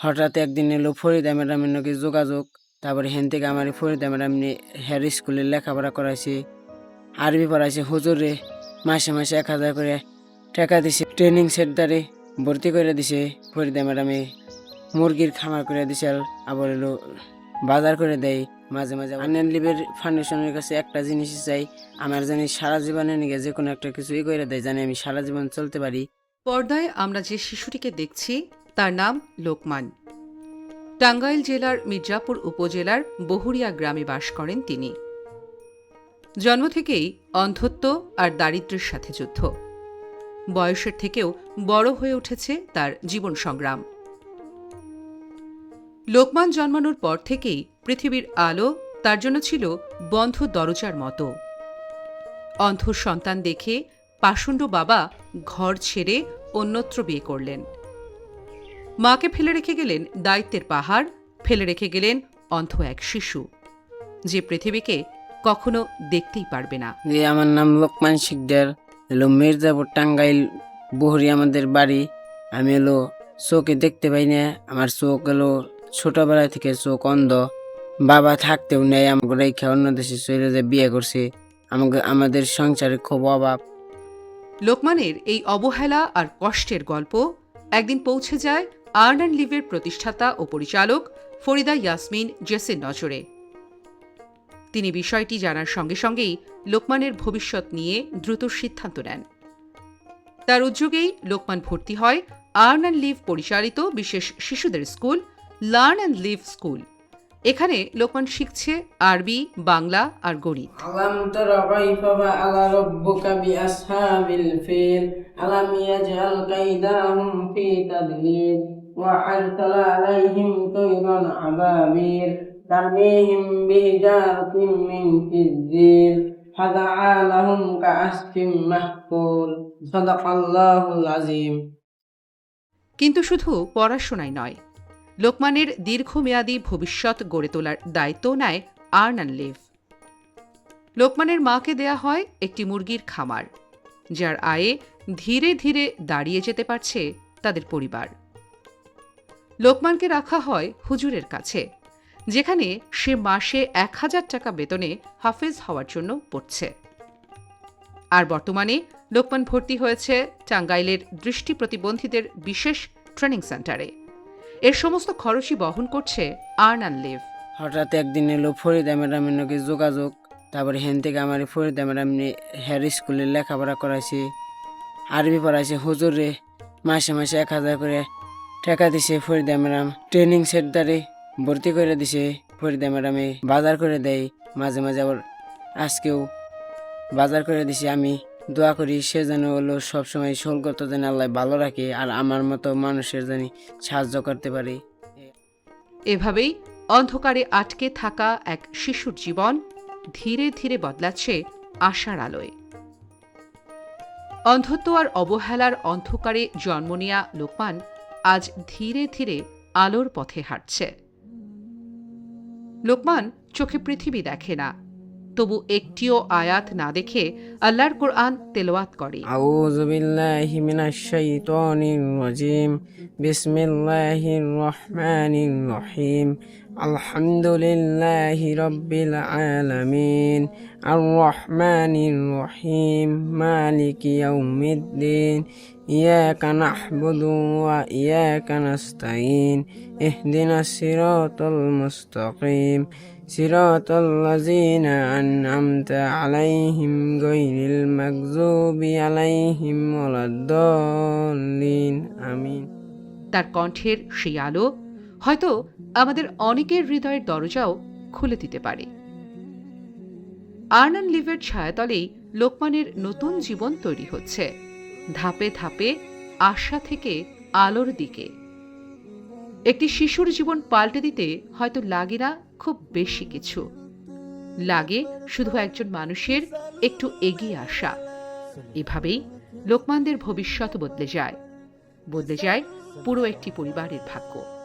হঠাৎ একদিন এলো ফরিদা ম্যাডামের নাকি যোগাযোগ। তারপরে হেন থেকে আমার ফরিদা ম্যাডাম হেয়ার স্কুলে লেখাপড়া করাইছে। আরবি পড়াইছে, হুজুরে মাসে মাসে এক হাজার করে টাকা দিছে, ট্রেনিং সেন্টারে ভর্তি করে দিছে ফরিদা ম্যাডামে মুরগির খামার করে দিছে আবার এলো বাজার করে দেয় মাঝে মাঝে। আনন্দ লিভের ফাউন্ডেশনের কাছে একটা জিনিস চাই, আমার জানি সারা জীবনে নিয়ে যে কোনো একটা কিছু ই করে দেয়, জানি আমি সারা জীবন চলতে পারি। পর্দায় আমরা যে শিশুটিকে দেখছি তার নাম লোকমান। টাঙ্গাইল জেলার মির্জাপুর উপজেলার বহুরিয়া গ্রামে বাস করেন তিনি। জন্ম থেকেই অন্ধত্ব আর দারিদ্র্যের সাথে যুদ্ধ। বয়সের থেকেও বড় হয়ে উঠেছে তার জীবন সংগ্রাম। লোকমান জন্মানোর পর থেকেই পৃথিবীর আলো তার জন্য ছিল বন্ধ দরজার মতো। অন্ধ সন্তান দেখে পাষণ্ড বাবা ঘর ছেড়ে অন্যত্র বিয়ে করলেন। মাকে ফেলে রেখে গেলেন দায়িত্বের পাহাড় ফেলে রেখে গেলেন অন্ধ এক শিশু। যে পৃথিবীকে কখনো দেখতেই পারবে না। আমার নাম লোকমান শিকদার হলো মির্জাপুর টাঙ্গাইল বহরি আমাদের বাড়ি। আমি এলো চোখে দেখতে পাই না আমার চোখ হলো ছোটবেলা থেকে চোখ অন্ধ। বাবা থাকতেও নেই আমাকে রেখে অন্য দেশে চলে যে বিয়ে করছে। আমাকে আমাদের সংসারে খুব অভাব। লোকমানের এই অবহেলা আর কষ্টের গল্প একদিন পৌঁছে যায় আর্ন অ্যান্ড লিভের প্রতিষ্ঠাতা ও পরিচালক ফরিদা ইয়াসমিন জেসের নজরে। তিনি বিষয়টি জানার সঙ্গে সঙ্গেই লোকমানের ভবিষ্যৎ নিয়ে দ্রুত সিদ্ধান্ত নেন। তার উদ্যোগেই লোকমান ভর্তি হয় আর্ন অ্যান্ড লিভ পরিচালিত বিশেষ শিশুদের school learn and live school. এখানে লোকমান শিখছে আরবি, বাংলা আর গণিত। আলাম وأرسل عليهم طيرا أبابيل ترميهم بحجارة من سجيل فدعا لهم كعصف مأكول صدق الله العظيم কিন্তু শুধু পড়াশোনায় নয় লোকমানের দীর্ঘমেয়াদী ভবিষ্যৎ গড়ে তোলার দায়িত্ব নেয় আর্ন অ্যান্ড লিভ লোকমানের মাকে দেয়া হয় একটি মুরগির খামার যার আয়ে ধীরে ধীরে দাঁড়িয়ে যেতে পারছে তাদের পরিবার লোকমানকে রাখা হয় হুজুরের কাছে, যেখানে সে মাসে এক হাজার টাকা বেতনে হাফেজ হওয়ার জন্য পড়ছে। আর বর্তমানে লোকমান ভর্তি হয়েছে টাঙ্গাইলের দৃষ্টি প্রতিবন্ধীদের বিশেষ ট্রেনিং সেন্টারে। এর সমস্ত খরচই বহন করছে আর্ন অ্যান্ড লিভ। হঠাৎ একদিন এলো ফরিদা ম্যাডামের নাকি যোগাযোগ, তারপরে হেন থেকে আমার ফরিদা ম্যাডাম হেয়ার স্কুলে লেখাপড়া করাইছে, আরবি পড়াইছে। হুজুরে মাসে মাসে এক হাজার করে টাকা দিছে ফরিদা ম্যাডাম ট্রেনিং সেন্টারে ভর্তি করে দিছে ফরিদা ম্যাডামে বাজার করে দেয় মাঝে মাঝে আবার আজকেও বাজার করে দিছে। আমি দোয়া করি সে যেন হলো সবসময় সলগত যেন আল্লাহ ভালো রাখে আর আমার মতো মানুষের যেন সাহায্য করতে পারে। এভাবেই অন্ধকারে আটকে থাকা এক শিশুর জীবন ধীরে ধীরে বদলাচ্ছে আশার আলোয়। অন্ধত্ব আর অবহেলার অন্ধকারে জন্ম নেয়া লোকমান আজ ধীরে ধীরে আলোর পথে হাঁটছে। লোকমান চোখে পৃথিবী দেখে না, তবু একটিও আয়াত না দেখে আল্লাহর কোরআন তেলাওয়াত করে। আউযু বিল্লাহি মিনাশ শাইতানির রাজিম, বিসমিল্লাহির রহমানির রহিম। الرحيم الحمد لله رب العالمين الرحمن الرحيم مالك يوم الدين إياك نعبد وإياك نستعين اهدنا الصراط المستقيم صراط الذين أنعمت عليهم غير المغضوب عليهم ولا الضالين آمين তার কণ্ঠের সেই আলো হয়তো আমাদের অনেকের হৃদয়ের দরজাও খুলে দিতে পারে। আর্ন অ্যান্ড লিভের ছায়াতলেই লোকমানের নতুন জীবন তৈরি হচ্ছে, ধাপে ধাপে আশা থেকে আলোর দিকে। একটি শিশুর জীবন পাল্টে দিতে হয়তো লাগে না খুব বেশি কিছু। লাগে শুধু একজন মানুষের একটু এগিয়ে আসা। এভাবেই লোকমানদের ভবিষ্যৎ বদলে যায়। বদলে যায় পুরো একটি পরিবারের ভাগ্য।